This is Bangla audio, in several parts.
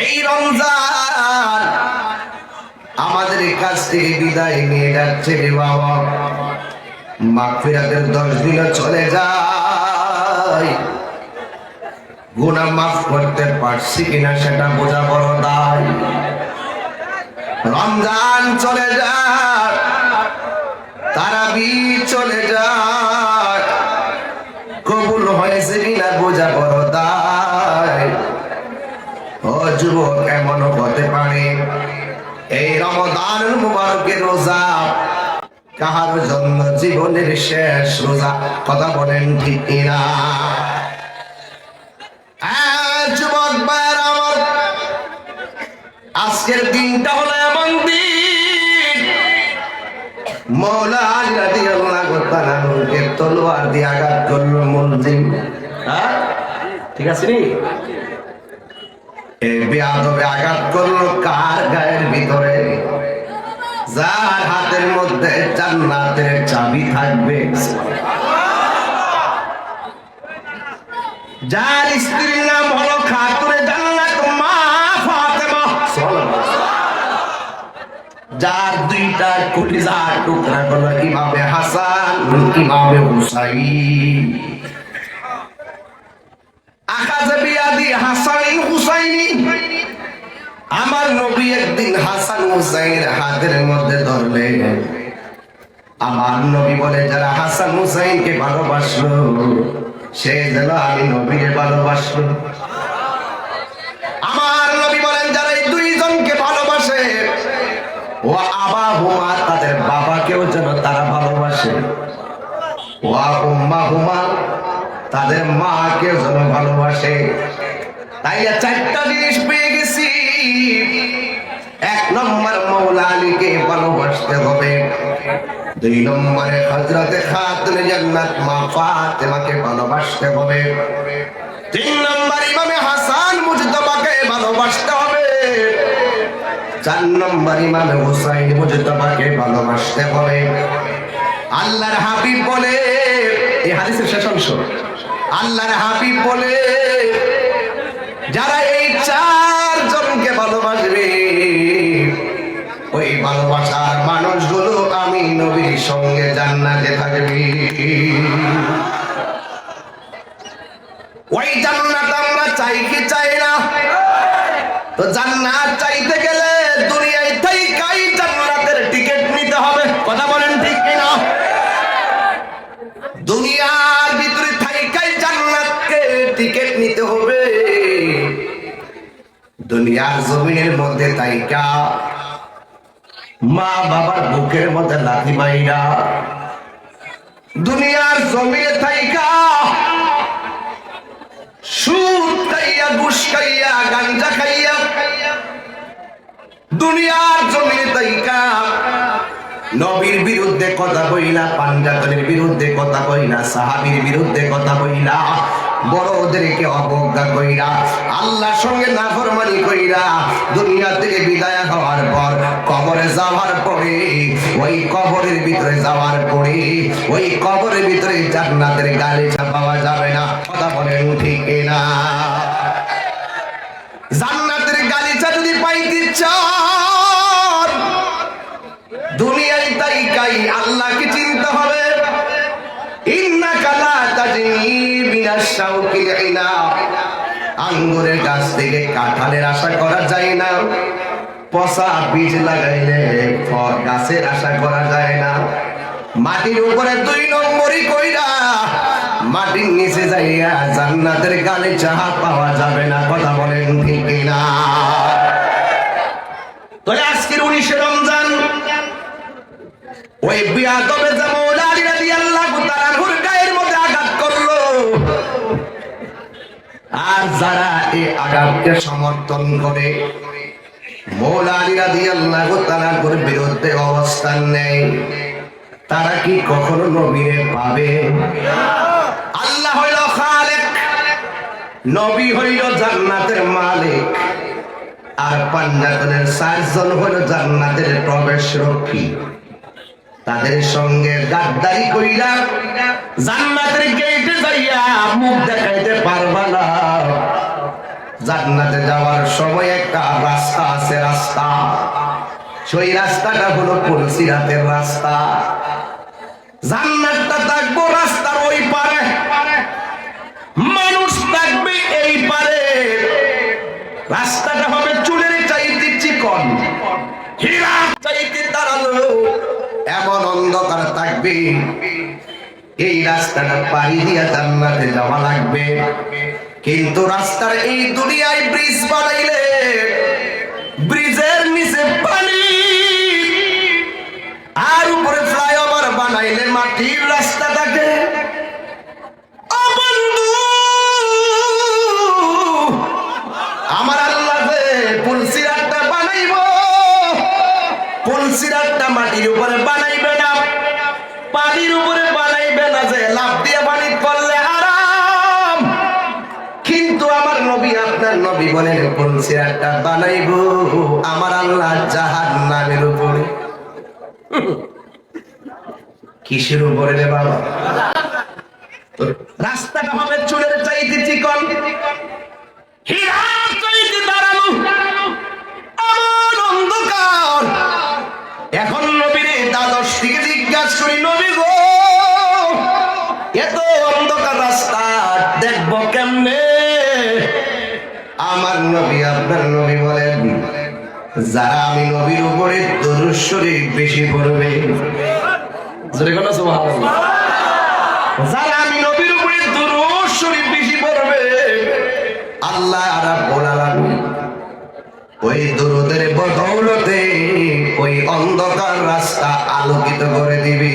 এই রমজান আমাদের কাছ থেকে বিদায় নিয়ে যাচ্ছে রে বাবা। মাগফিরাতের দশ দিন চলে যায়। গুনাহ মাফ করতে পারছি কিনা সেটা বোঝা বড় দায়। রমজান চলে যায়, তারাবি চলে যায়। কবুল হয়েছে কিনা বোঝা বড় দায় ও যুবক এমন হতে পারে। এই রমদান মুবারকের রোজা কাহার জন্য জীবনের শেষ রোজা কথা বলেন ঠিক কিনা? হ্যাঁ, যুবক ভাইয়ের আমার আজকের দিনটা হলো এমন দিন। মৌলা আলী তাআলা নূরকে তলোয়ার দিয়ে আঘাত করল মুলজিম হ্যাঁ ঠিক আছে নি? বেয়াদবে আঘাত করল কার গায়ের ভিতরে? যার হাতের মধ্যে জান্নাতের চাবি থাকবে। যার স্ত্রীর নাম হলো খাতুনে জান্নাত, মা ফাতেমা। যার দুইটা কুটিজার টুকরা হলো ইমামে হাসান, ইমামে হুসাইন আকাজে বিয়াদি হাসান হুসাইনি আমার নবী একদিন হাসান হুসাইনের হাতের মধ্যে আমার নবী বলে, যারা হাসান হুসাইনকে ভালোবাসলো, সে যেন আমি নবীকে ভালোবাসে, ও আবা হুমা, তাদের বাবাকেও যেন তারা ভালোবাসে। ও উম্মা হুমা তাদের মাকেও যেন ভালোবাসে তাই চারটা জিনিস পেয়ে গেছি। এক নম্বর মৌলা আলীকে ভালোবাসতে হবে। দুই নম্বরে হজরতে খাতুনে জান্নাত মা ফাতেমাকে ভালোবাসতে হবে। তিন নম্বর ইমামে হাসান মুজতবাকে ভালোবাসতে হবে। চার নম্বর ইমামে হুসাইন মুজতবাকে ভালোবাসতে হবে। আল্লাহর হাবিব বলে এই হাদিসের শেষ অংশ। আল্লাহর হাবিব বলে, যারা এই চার জনকে ভালোবাসবে, ওই ভালোবাসার মানুষগুলো আমি নবীর সঙ্গে জান্নাতে থাকবে। ওই জান্নাত আমরা চাই কি চাই না? তো জান্নাত চাইতে গেলে দুনিয়ার জমিনের মধ্যে তাইকা। মা বাবার বুকের মধ্যে লাথি মাইরা। দুনিয়ার জমিনে খাইয়া, গাঞ্জা খাইয়া। দুনিয়ার জমিনে তাইকা। নবীর বিরুদ্ধে কথা কইলা পাঞ্জাতনের বিরুদ্ধে কথা কইলা, সাহাবীর বিরুদ্ধে কথা কইলা, বড়দেরকে অবজ্ঞা কইরা, আল্লাহর সঙ্গে নাফরমানি কইরা দুনিয়া থেকে বিদায় হওয়ার পর কবরে যাওয়ার পরে, ওই কবরের ভিতরে যাওয়ার পরে, ওই কবরের ভিতরে জান্নাতের গালিচা পাওয়া যাবে না। কথা বলেন ঠিক না জান্নাতের গালিচা যদি পাইতে চান দুনিয়ায় তাই কাই আল্লাহকে চিনতে হবে। আঙ্গুরের গাছ থেকে কাঁঠালের আশা করা যায় না। পচা বীজ লাগাইলে ফল গাছের আশা করা যায় না। মাটির উপরে দুই নম্বরই কইরা মাটির নিচে যাইয়া জান্নাতের গালে চাহা পাওয়া যাবে না, কথা বলেন ঠিক না তাহলে আজকের উনিশে রমজান আর যারা এই আঘাতকে সমর্থন করে মৌলা বিরুদ্ধে অবস্থান নেয়, তারা কি কখনো নবীরে পাবে? আল্লাহ হইল খালেক, নবী হইল জান্নাতের মালিক, আর পাঞ্জাতনের চারজন হইল জান্নাতের প্রবেশ রক্ষী তাদের সঙ্গে গাদ্দারি কইরা জান্নাতের গেটে যাইয়া মুখ দেখাইতে পারবা না। জান্নাতে যাওয়ার সময় একটা রাস্তা আছে, রাস্তা। সেই রাস্তাটা হলো পুলসিরাতের রাস্তা। জান্নাতটা থাকব রাস্তার ওই পারে। মানুষ থাকবে এই পারে। রাস্তাটা হবে চুলের চাইতে চিকন। হীরা চাইতে থাকবে। এই রাস্তাটা পাড়ি দিয়া জান্নাতে যাওয়া লাগবে। কিন্তু রাস্তার এই দুনিয়ায় ব্রিজ বানাইলে, ব্রিজের নিচে পানি, আর উপরে ফ্লাইওভার বানাইলে মাটির রাস্তা থাকে। আমার আল্লাহ যে পুলসিরাতটা বানাইব। পুলসিরাতটা মাটির উপরে বানাইবে। না পানির উপরে বানাইবে না যে লাভ দিয়ে পানি করলে আরাম। কিন্তু আমার নবী, আপনার নবী বলেন পুলসিরাতটা বানাইব? আমার আল্লাহ জাহান নামের উপরে। কিসের উপরে রে বাবা? রাস্তাটা হবে চুলের চাইতে রাস্তা দেখব কেমনে? আমার নবী আপনার নবী বলেন, যারা আমি নবীর উপরে দরুদ বেশি পড়বে। যারা আমি নবীর উপরে দরুদ বেশি পড়বে, আল্লাহ রাব্বুল আলামিন ওই দরুদের বদৌলতে ওই অন্ধকার রাস্তা আলোকিত করে দিবি।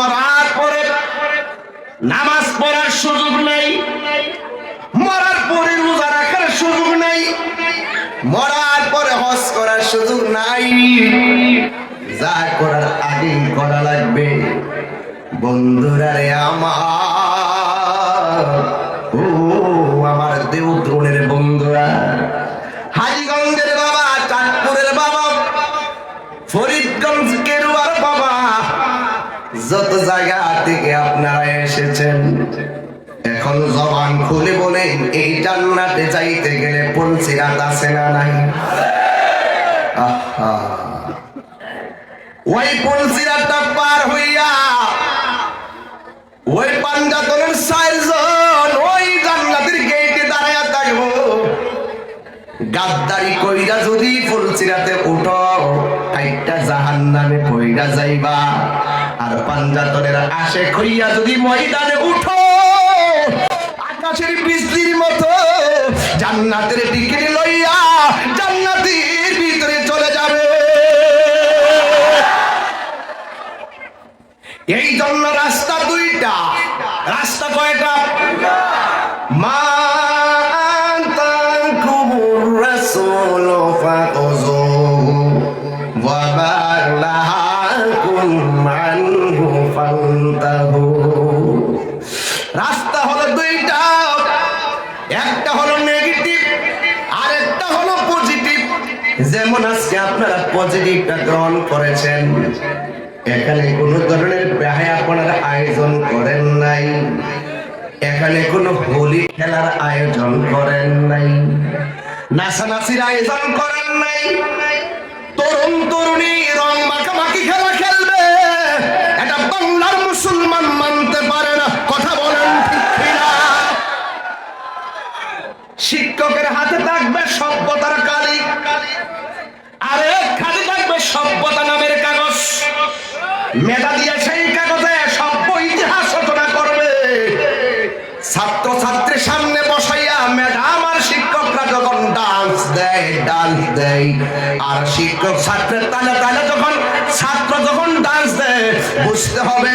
মরার পরে নামাজ পড়ার সুযোগ নেই। মরার পরে রোজা রাখার সুযোগ নেই। মরার পরে হজ করার সুযোগ নাই। যা করার আগেই করা লাগবে। বন্ধুরা রে আমার ও আমার দেউদ্রনের বন্ধুরা হাজিগঞ্জের বাবা চাঁদপুরের বাবা ফরিদগঞ্জ কেরুয়ার বাবা যত জায়গা থেকে আপনারা এসেছেন এখন জবান খুলে বলেন এই জান্নাতে যাইতে গেলে পলসিরাত আছে না নাই? আহা। ওই পলসিরাতটা পার হইয়া, ওই পাঞ্জাতনের চারজন ওই জান্নাতের গেটে দাঁড়ায়া থাকব। গাদ্দারি কইরা যদি ফুলসিরাতে উঠো একটা জাহান নামে কইরা যাইবা। আর পাঞ্জাতনের আশে কইয়া যদি ময়দানে উঠো, আকাশের বিজলির মতো জান্নাতের টিকিট লইয়া জান্নাতের ভিতরে চলে যাবে। এই জন্য রাস্তা দুইটা। রাস্তা কয়টা? মা আনতাকুমুর রাসূল ফাখুযুহু রাস্তা হলো দুইটা, একটা হলো নেগেটিভ আর একটা হলো পজিটিভ যেমন আজকে আপনারা পজিটিভটা গ্রহণ করেছেন, এখানে কোনো ধরনের বেহায়াপনার আয়োজন করেন নাই। এখানে কোনো হোলি খেলার আয়োজন করেন নাই। নাচানাচির আয়োজন করেন নাই। তরুণ তরুণী রং মাখামাখি খেলা শিক্ষকের হাতে থাকবে সভ্যতার কালি। এক খালি থাকবে সভ্যতা নামের কাগজ। মেধা দিয়ে দেয় দেয়। আর শিক্ষক ছাত্রের তালে তালে যখন ছাত্র যখন ডান্স দেয়, বুঝতে হবে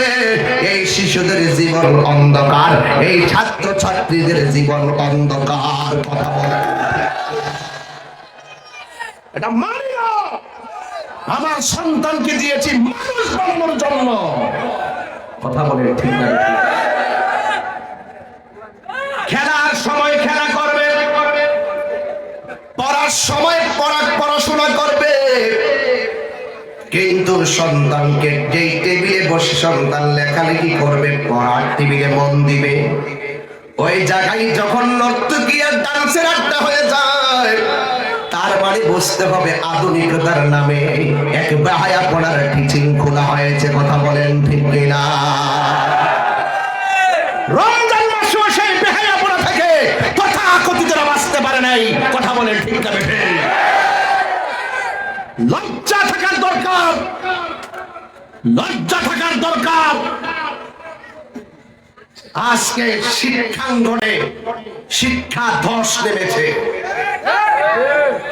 এই শিশুদের জীবন অন্ধকার, এই ছাত্র ছাত্রীদের জীবন অন্ধকার, কথা বলে। এটা আমার সন্তানকে দিয়েছি মানুষ বানানোর জন্য। কথা বলে ঠিক খেলার সময় খেলা পড়ার সময় পড়া পড়াশোনা করবে। কিন্তু সন্তানকে যেই টেবিলে বসে সন্তান লেখালেখি করবে, পড়ার টেবিলে মন দিবে। ওই জায়গায় যখন নর্তকী আর ডান্সের আড্ডা হয়ে যায়, তার মানে বুঝতে হবে আধুনিকতার নামে এক বাহায়া পড়ার টিচিং খোলা হয়েছে, কথা বলেন ঠিক কিনা? রমজান সেই বেহায়া পড়া থাকে কথা কথিতরা বাঁচতে পারে নাই। বলেন ঠিক না লজ্জা থাকার দরকার। লজ্জা থাকার দরকার। আজকে শিক্ষাঙ্গনে শিক্ষা ধস নেমেছে।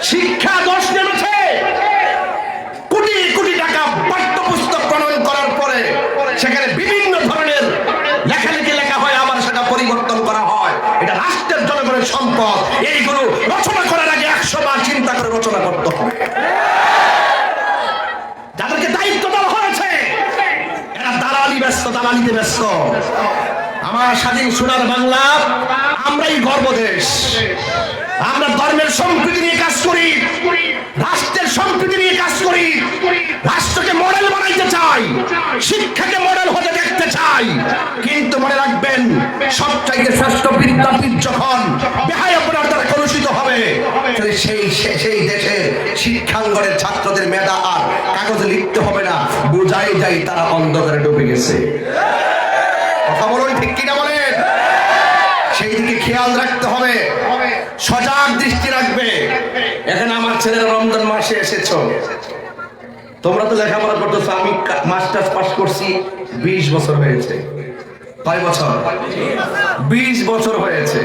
শিক্ষা দোষ নেমেছে। কোটি কোটি টাকা পাঠ্যপুস্তক প্রণয়ন করার পরে সেখানে বিভিন্ন ধরনের লেখালেখি লেখা হয় আবার সেটা পরিবর্তন করা হয় এটা রাষ্ট্রের জনগণের সম্পদ। এইগুলো রচনা করার আগে একশো বার চিন্তা করে রচনা করতে হবে। যাদেরকে দায়িত্ব দেওয়া হয়েছে, এরা দালালি ব্যস্ত, দালালিতে ব্যস্ত। আমার স্বাধীন সোনার বাংলা, আমরাই গর্ব দেশ আমরা ধর্মের সম্প্রীতি নিয়ে কাজ করি রাষ্ট্রের সবচাইতে শ্রেষ্ঠ বিদ্যাপীঠ যখন বেহায় আপনার দ্বারা কলুষিত হবে সেই সেই দেশের শিক্ষাঙ্গনের ছাত্রদের মেধা আর কাগজে লিখতে হবে না। বোঝাই যায় তারা অন্ধকারে ডুবে গেছে। কথা বলুন ঠিক কিনা বলেন? সেই দিকে খেয়াল রাখতে হবে। সজাগ দৃষ্টি রাখবে। এখানে আমার ছেলেরা রমজান মাসে এসেছ। তোমরা তো লেখাপড়া করতেছো, আমি মাস্টার্স পাস করছি, বিশ বছর হয়েছে। কয় বছর? বিশ বছর হয়েছে।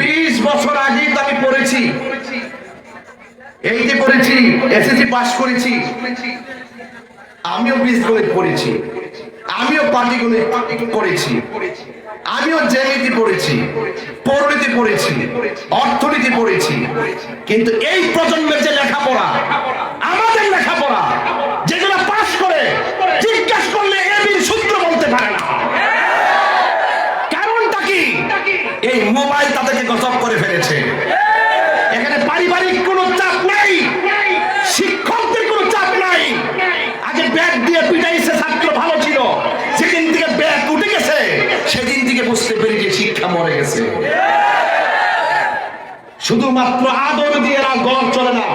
বিশ বছর আগেই তো আমি পড়েছি। এই যে পড়েছি এসএসসি পাস করেছি। আমিও বীজগণিত পড়েছি। আমিও পাটিগণিত করেছি। আমিও জ্যামিতি পড়েছি, পরিণতি পড়েছি, অর্থনীতি পড়েছি। কিন্তু এই প্রজন্মের যে লেখাপড়া, আমাদের লেখাপড়া যেগুলো পাশ করে জিজ্ঞাসা করলে এবির সূত্র বলতে পারে না কারণটা কি এই মোবাইল তাদেরকে গজব করে ফেলেছে। এখানে পারিবারিক কোনো চাপ নাই। শিক্ষকদের কোনো চাপ নাই। আগে ব্যাগ দিয়ে পিটাইছে ছাত্র ভালো ছিল। সেদিন থেকে ব্যাগ উঠে গেছে। সেদিন থেকে বুঝতে পেরে যে শিক্ষা মরে গেছে। শুধুমাত্র আদর দিয়ে না গড় চলে না।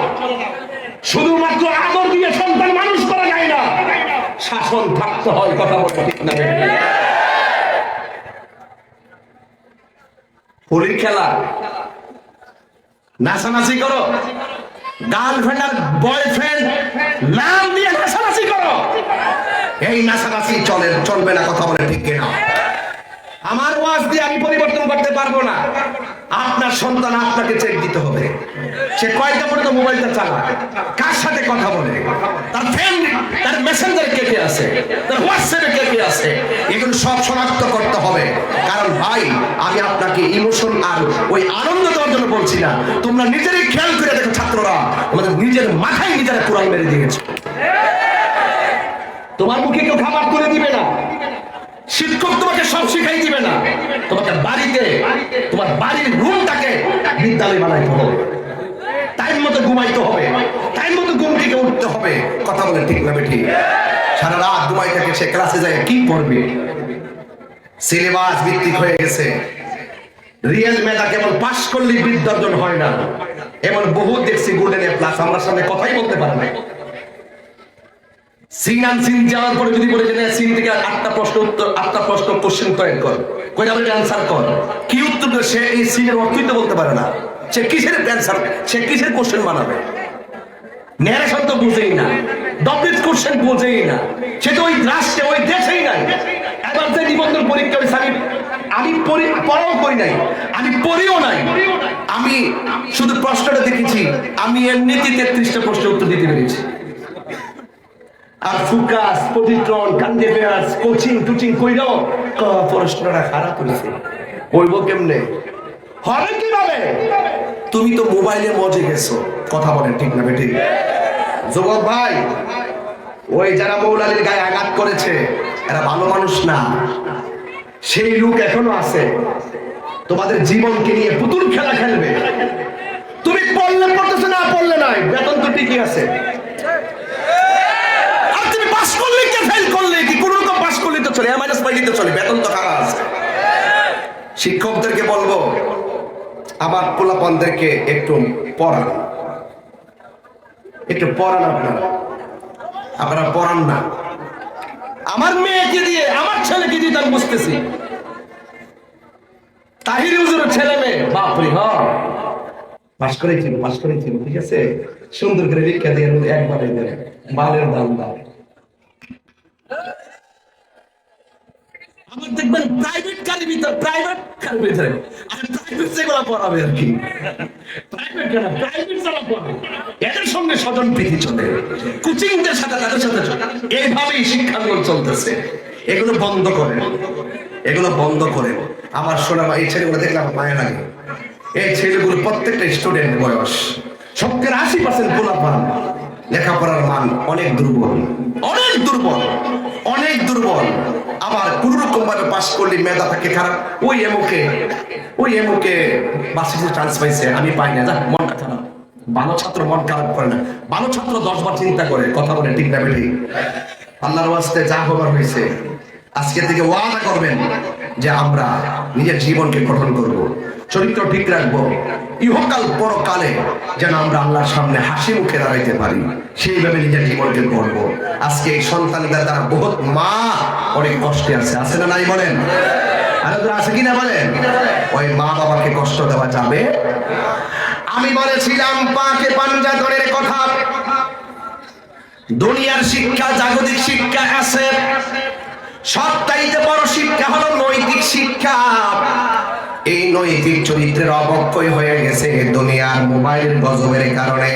শুধুমাত্র আদর দিয়ে সন্তান মানুষ করা যায় না। শাসন থাকতে হয়, কথা বলতে না। হোলির খেলা। নাচানাচি করো। গার্লফ্রেন্ড আর বয়ফ্রেন্ড নাম দিয়ে নাচানাচি করো। এই নাচানাচি চলে চলবে না, কথা বলে ঠিক কিনা। আমার ওয়াজ দিয়ে আমি পরিবর্তন করতে পারব না। আপনার সন্তান আপনাকে চেক দিতে হবে। সে কয়টা পর্যন্ত মোবাইলটা চালায়? কার সাথে কথা বলে? তার ফ্রেন্ড তার মেসেঞ্জারে কে কে আছে? তার হোয়াটসঅ্যাপে কে কে আছে? এগুলো সব শনাক্ত করতে হবে। কারণ ভাই, আমি আপনাকে ইমোশন আর ওই আনন্দ দেওয়ার জন্য বলছি না। তোমরা নিজেরই খেয়াল করে দেখো ছাত্ররা আমাদের নিজের মাথায় নিজেরা কোরআন মেরে দিয়েছে। তোমার মুখে কেউ খাবার করে দিবে না। শিক্ষক তোমাকে সব শিখাই দিবে না। তোমাকে বাড়িতে, তোমার বাড়ির রুমটাকে বিদ্যালয় বানাইতে হবে। টাইম মতো ঘুমাইতে হবে। টাইম মতো ঘুম থেকে উঠতে হবে। কথা বলে ঠিক না ঠিক সারা রাত ঘুমাই থাকে, সে ক্লাসে যায়, কি পড়বে? সিলেবাস ভিত্তিক হয়ে গেছে। রিয়েল মেধা কেবল পাশ করলে বিদ্যার্জন হয় না। এমন বহু দেখছি গোল্ডেন এ প্লাস আমরা সামনে কথাই বলতে পারি না। সিনান সিন যাওয়ার পরে যদি বলে যে সিন থেকে আটটা প্রশ্ন উত্তর, আটটা প্রশ্ন কোশ্চেন তৈরি কর। কর? কি উত্তর সে এই সিনের অর্থই তো বলতে পারে না। সে কিসের সে কিসের কোশ্চেন বানাবে? ন্যারেশন তো বুঝেই না। কোশ্চেন বুঝেই না। সে তো ওই রাষ্ট্রে, ওই দেশেই নাই। এবার যে নিবন্ধন পরীক্ষা আমি আমি পড়ি- পড়াও করি নাই। আমি পড়িও নাই। আমি শুধু প্রশ্নটা দেখেছি। আমি এমনিতে তেত্রিশটা প্রশ্নের উত্তর দিতে পেরেছি। আর ফুকাস পজিট্রন কান্দে পেয়ার্স কোচিং, টুচিং কইল ক প্রশ্নটা খারাপ হইছে কইব কেমনে? হবে কীভাবে? তুমি তো মোবাইলে মজে গেছো। কথা বলেন, ঠিক না বেঠিক? যুবক ভাই, ওই যারা মৌলালির গায়ে আঘাত করেছে, এরা ভালো মানুষ না। সেই লোক এখনও আছে। তোমাদের জীবনকে নিয়ে পুতুল খেলা খেলবে। তুমি পড়লে পড়তেছে, না পড়লে নাই? বেতন তো ঠিকই আছে আর তুমি পাস করলে কে ফেল করলে কি কোনো রকম চলে মাইনাস পাইলে তো চলে, বেতন তো খারাপ আছে শিক্ষকদেরকে বলব, আবার পোলাপনদেরকে একটু পড়ান। একটু পড়ান আপনারা। আপনারা পড়ান না। আমার মেয়েকে দিয়ে, আমার ছেলেকে দিয়ে তো আমি বুঝতেছি। তাহির হুজুরের ছেলে মেয়ে, বাপরে, হ। পাস করেছিল পাস করেছিল ঠিক আছে? সুন্দর করে লিখা দিয়ে একবারে দেয় মালের দাম দাও আমার দেখবেন প্রাইভেট ভিতর প্রাইভেট ভিতরে। আর প্রাইভেট পড়াবে আর কি। প্রাইভেট প্রাইভেট যারা পড়াবে, এদের সঙ্গে স্বজন প্রীতি চলে। সাথে, তাদের সাথে। এইভাবেই চলতেছে। এগুলো বন্ধ করেন এগুলো বন্ধ করেন আমার শোনা, এই ছেলেগুলো দেখলে আমার মায়া লাগে। এই ছেলেগুলো প্রত্যেকটা স্টুডেন্ট বয়স। সবকের আশি পার্সেন্ট পোলাপান। লেখাপড়ার মান অনেক দুর্বল। অনেক দুর্বল। অনেক দুর্বল। আবার কোন রকম ভাবে পাস করলে মেধা থাকে খারাপ। ওই এমুকে ওই এমুকে বাসিতে চান্স পাইছে, আমি পাই না। যাক মনটা খারাপ ভালো ছাত্র মন খারাপ করে না। ভালো ছাত্র দশ বার চিন্তা করে, কথা বলে ঠিক না বেঠিক আল্লাহর ওয়াস্তে যা হবার হয়েছে আজকে থেকে ওয়াদা করবেন যে আমরা নিজের জীবনকে গঠন করব। চরিত্র ঠিক রাখব। ইহকাল পরকালে যেন আমরা আল্লাহর সামনে হাসি মুখে দাঁড়াইতে পারি। সেইভাবে নিজের জীবনকে গড়ব। আজকে এই সন্তানদের দ্বারা বহুত মা অনেক কষ্টে আছে। আছে না নাই বলেন? আরে তোর আছে কিনা বলেন? ওই মা বাবাকে কষ্ট দেওয়া যাবে? আমি বলেছিলাম, পাকে পাঞ্জাতনের কথা। দুনিয়ার শিক্ষা, জাগতিক শিক্ষা আছে। সবটাইতে বড় শিক্ষা হলো নৈতিক শিক্ষা। এই নৈতিক চরিত্রের অবক্ষয় হয়ে গেছে দুনিয়ার মোবাইল গজবের কারণে।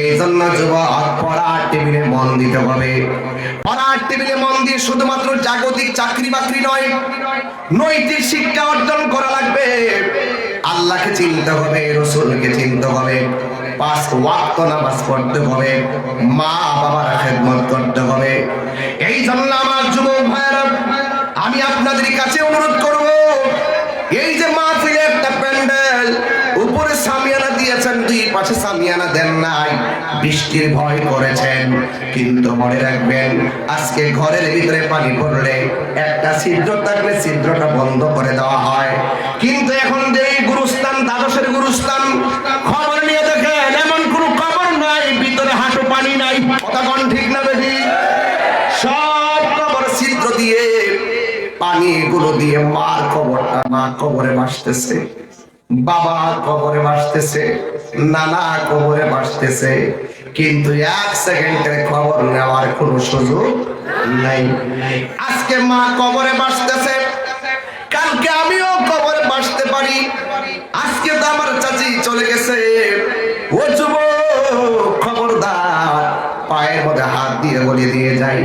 এই জন্য যুবক, পড়ার টেবিলে মন দিতে হবে। পড়ার টেবিলে মন দিয়ে শুধুমাত্র জাগতিক চাকরি বাকরি নয়, নৈতিক শিক্ষা অর্জন করা লাগবে। আল্লাহকে চিনতে হবে, রসুলকে চিনতে হবে, পাঁচ ওয়াক্ত নামাজ পড়তে হবে, মা বাবার খেদমত করতে হবে। এই জন্য আমার যুবক ভাইয়েরা, আমি আপনাদের কাছে অনুরোধ করব এই যে মাহফিলে একটা প্যান্ডেল, উপরে সামিয়ানা দিয়েছেন, দুই পাশে সামিয়ানা দেন নাই। বৃষ্টির ভয় করেছেন, কিন্তু মনে রাখবেন, আজকে ঘরের ভিতরে পানি পড়লে একটা ছিদ্র থাকলে ছিদ্রটা বন্ধ করে দেওয়া হয়। কিন্তু এখন যে গুরুস্থান, দ্বাদশের গুরুস্থান খবর নিয়ে দেখেন এমন কোনো খবর নাই ভিতরে হাঁটু পানি নাই কথা কোন ঠিক না বেশি সব কবর ছিদ্র দিয়ে পানি গুলো দিয়ে মার কবরটা মা কবরে ভাসতেছে, বাবা কবরে ভাসতেছে, নানা কবরে ভাসতেছে, কিন্তু এক সেকেন্ডের খবর নেওয়ার কোনো সুযোগ নাই। আজকে মা কবরে ভাসতেছে, কালকে আমিও কবরে বাসতে পারি। আজকে তো আমার চাচি চলে গেছে। ও যুবক, খবরদার, পায়ের মধ্যে হাত দিয়ে বলে দিয়ে যাই।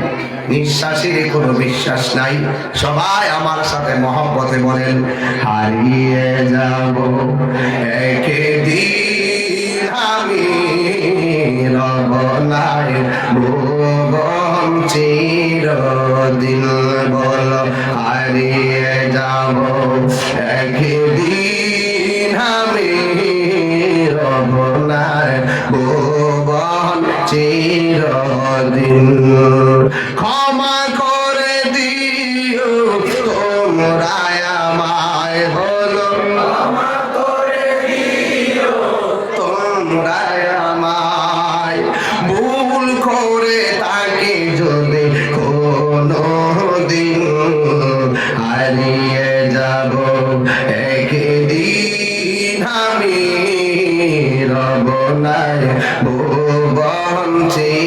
নিঃশ্বাসের কোনো বিশ্বাস নাই। সবাই আমার সাথে মহব্বতে বলেন, হারিয়ে যাব। ভুবন চিরদিন বল, হারিয়ে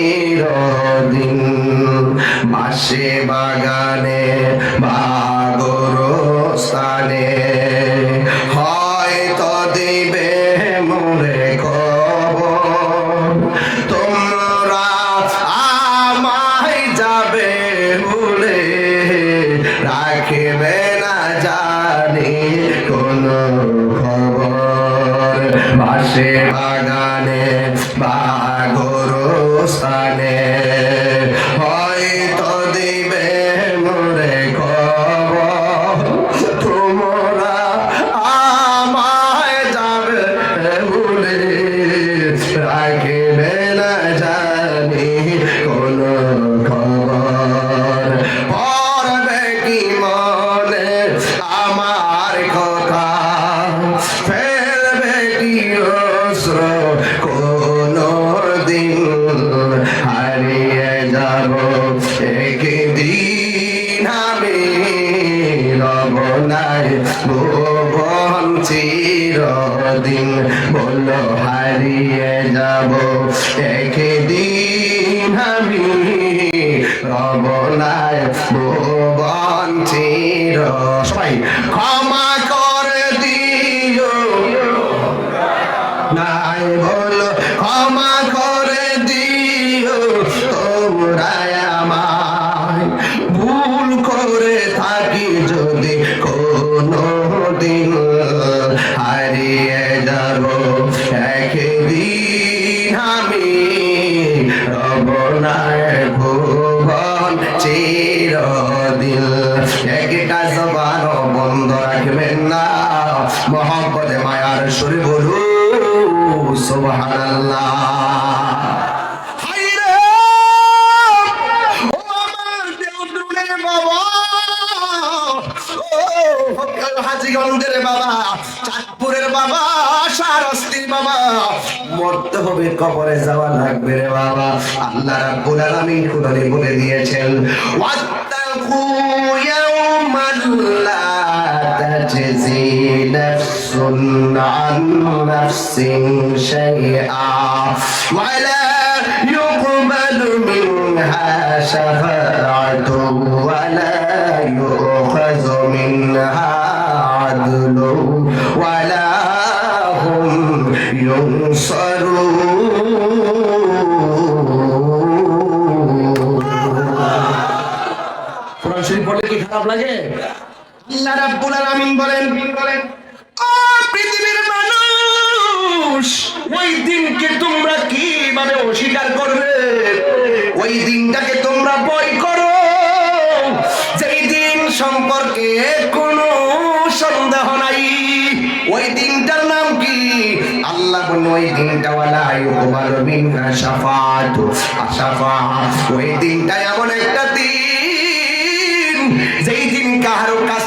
চিরদিন মাসে বাগানে বাগর স্থানে একটা জবান বন্ধ রাখবেন না মোহাম্মদে মায়ার সুরে বলু সুবহানাল্লাহ মরতে হবে কবরে যাওয়া লাগবে রে বাবা। আল্লাহ রাব্বুল আলামিন কোরআনে বলে দিয়েছেন ইয়াওমান লা তাজজি নাফসুন আন নাফসিন শাইআ ওয়ালা يقبل منها شفاعة ولا يؤخذ منها عدل ولا هم ينصرون কোরআন শরীফ পড়লে কি খারাপ লাগে আল্লাহ রাব্বুল আলামিন বলেন ও পৃথিবীর মানুষ, ওই দিনকে তোমরা কীভাবে অস্বীকার করবে? ওই দিনটাকে তোমরা বই করো। যেই দিন সম্পর্কে কোনো সন্দেহ নাই। ওই দিনটার নাম কি? আল্লাহ বলেন ওই দিনটা ওয়ালা ইউকবালু মিনহা শাফাআত। আশাফা ওই দিনটা এমন একটা দিন, যেই দিন কারও কাছ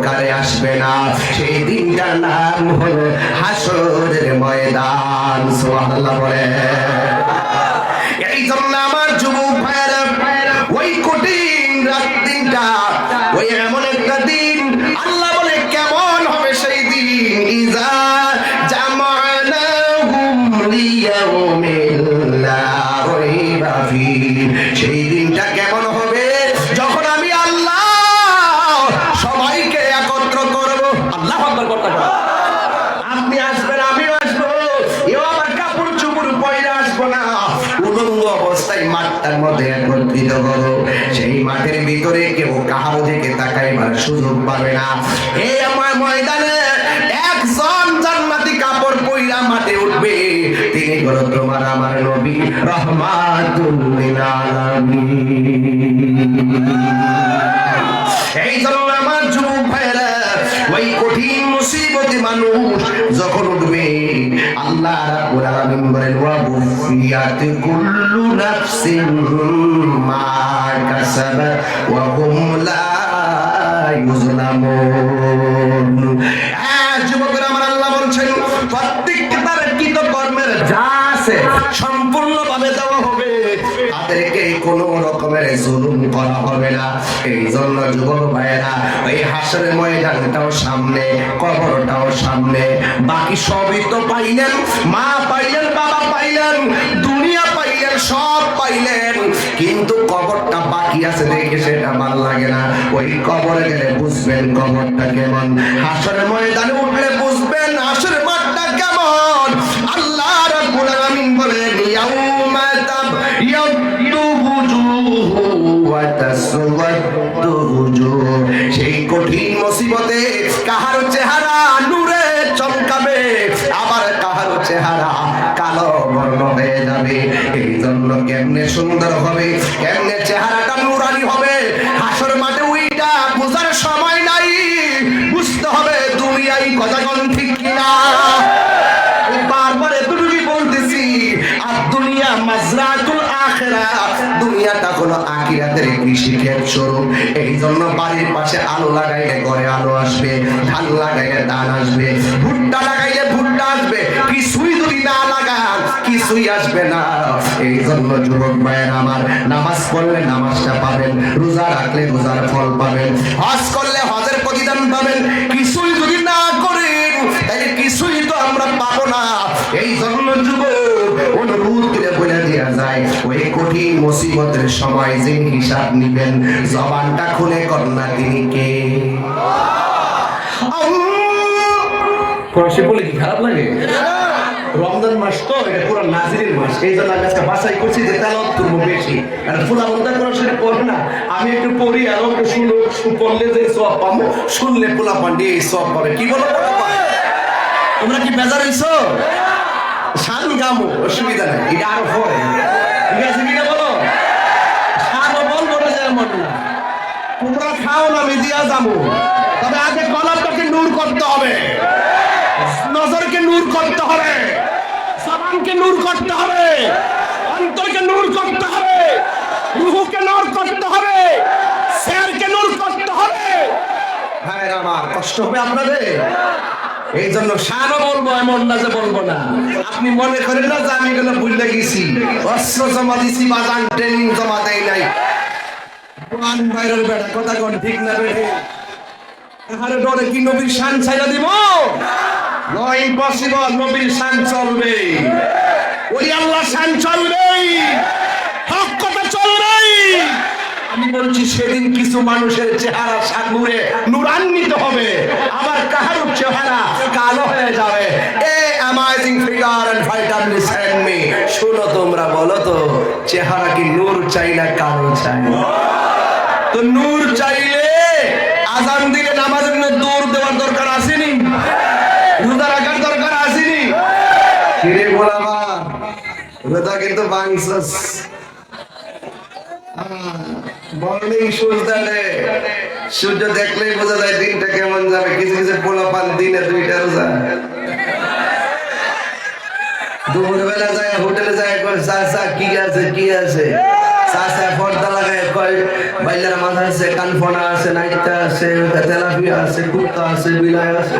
উপকারে আসবে না। সেই দিনটার নাম হলো হাসরের ময়দান, সুবহানাল্লাহ বলে। এই জন্য ওই দিনটা, ওই আল্লাহ বলে কেমন দিন? ইজা মাঠটার মধ্যে একত্রিত করো সেই মাঠের ভিতরে কেউ কাহার দিকে তাকাইবার সুযোগ পাবে না। এই আমার ময়দানে একজন জান্নাতি কাপড় পইরা মাঠে উঠবে। তিনি তোমার আমার নবী এই জন্য আমার যুবক ভাইরা ওই কঠিন মুসিবতে মানুষ যখন উঠবে, আল্লাহ রাব্বুল আলামিন বলেন, ওয়া বুফিয়াত কুল্লু মা কাসাবা ওয়া হুম লা ইউজলামুন হ্যাঁ যুবকরা আমার আল্লাহ বলছেন প্রত্যেককে তার কৃত কর্মের যা আছে সম্পূর্ণভাবে দেওয়া হবে। তাদেরকে কোনো রকমের জুলুম করা হবে না। এই জন্য যুবক ভাইয়েরা ওই হাসের ময়দানটাও সামনে কবরটাও সামনে। বাকি সবই তো পাইলেন মা পাইলেন বাবা পাইলেন। সব পাইলেন। কিন্তু কবরটা বাকি আছে দেখে সেটা ভালো লাগে না। ওই কবরে গেলে বুঝবেন কবরটা কেমন। হাসের ময়দানে উঠলে বুঝবেন হাসের মাঠটা কেমন। আল্লাহ আলামিন বলেন তাবইয়াদু বুজুহু ওয়া তাসওয়াদু বুজুহ সেই কঠিন মুসিবতে কাহার চেহারা নূরে চমকাবে, আবার কাহার চেহারা কালো বর্ণ হয়ে যাবে। জন্য কেমনে সুন্দর হবে, কেমনে চেহারাটা নুরানি হবে? হাসর মাঠে উইটা বোঝার সময় নাই। বুঝতে হবে দুনিয়াই কথা কোন ঠিক কিনা। বলতেছি, আর দুনিয়া দুনিয়াটা হলো আখিরাতের কৃষি ক্ষেত স্বরূপ। এই জন্য বাড়ির পাশে আলো লাগাইলে ঘরে আলো আসবে ধান লাগাইলে ধান আসবে। ভুট্টা কিছুই আসবে না। এই জন্য যুবক ভাইয়ের আমার নামাজ পড়লে নামাজটা পাবেন রোজা রাখলে রোজার ফল পাবেন হজ করলে হজের প্রতিদান পাবেন কিছুই যদি না করেন তাহলে কিছুই তো আমরা পাবো না। এই জন্য যুবক অনুরোধ করে বলে দেওয়া যায় ওই কঠিন মুসিবতের সময় যে হিসাব নিবেন জবানটা খুলে কন্যা তিনি কে। কষে বলে কি খারাপ লাগে? রমজান মাস তো, এটা পুরো নাজিরের মাস। এই জন্য আমি আজকে বাসাই করছি যে তেল তুলবো বেশি। আর ফুলা বন্ধা করার সাথে পড়বে না। আমি একটু পড়ি আর একটু শুনো পড়লে যে সব পাবো, শুনলে পোলা পান্ডি এই সব পাবে। কি বলো তোমরা কি বেজার হইছো? শান গামো, অসুবিধা নাই। এটা আরও ঠিক আছে কিনা বলো? শানও বলব না যেমন না। তোমরা খাও না যাব। তবে আগে কলমটাকে নূর করতে হবে। নজরকে নূর করতে হবে। জবানকে নূর করতে হবে। অন্তরকে নূর করতে হবে। রুহুকে নূর করতে হবে। শেরকে নূর করতে হবে। হ্যাঁ আমার, কষ্ট হবে আপনাদের? এই জন্য সারও বলব এমন না যে বলব না। আপনি মনে করেন না যে আমি এগুলো ভুলে গেছি? অস্ত্র জমা দিছি বাজান ট্রেনিং জমা দেয় নাই। কোরআন বাইরের বেড়া, কথা কোন ঠিক না বেড়ে আরে ডরে কি নবীর শান ছাইরা দিব? নো ইম্পসিবল নবীর শান চলবে। ওই আল্লাহ শান চলবে হক কথা চলবে আমি বলছি, সেদিন কিছু মানুষের চেহারা সাকুরে নুরান্বিত হবে। আবার কাহার চেহারা কালো হয়ে যাবে। A amazing figure and vitamin send me শুনো তোমরা, বলো তো, চেহারা কি নূর চাই না কালো চাই? তো নূর চাইলে আজান দিলে নামাজের জন্য দৌড় দেওয়ার দরকার আসেনি রোজা রাখার দরকার আসেনি কিরে বলাবা রোজা কিন্তু বাংসস। মর্নিং সূর্য সূর্য দেখলেই বোঝা যায় দিনটা কেমন যাবে। কিছু কিছু পোলা পান দিনে দুইটা রোজা। দুপুর বেলা যায়, হোটেলে যায়, কয়, চাচা, কি আছে কি আছে? চাচা পর্দা লাগায়, কয়, বাইলার মাথা আছে, কানফনা আছে নাইটা আছে, তেলাপিয়া আছে কুত্তা আছে, বিলাই আছে।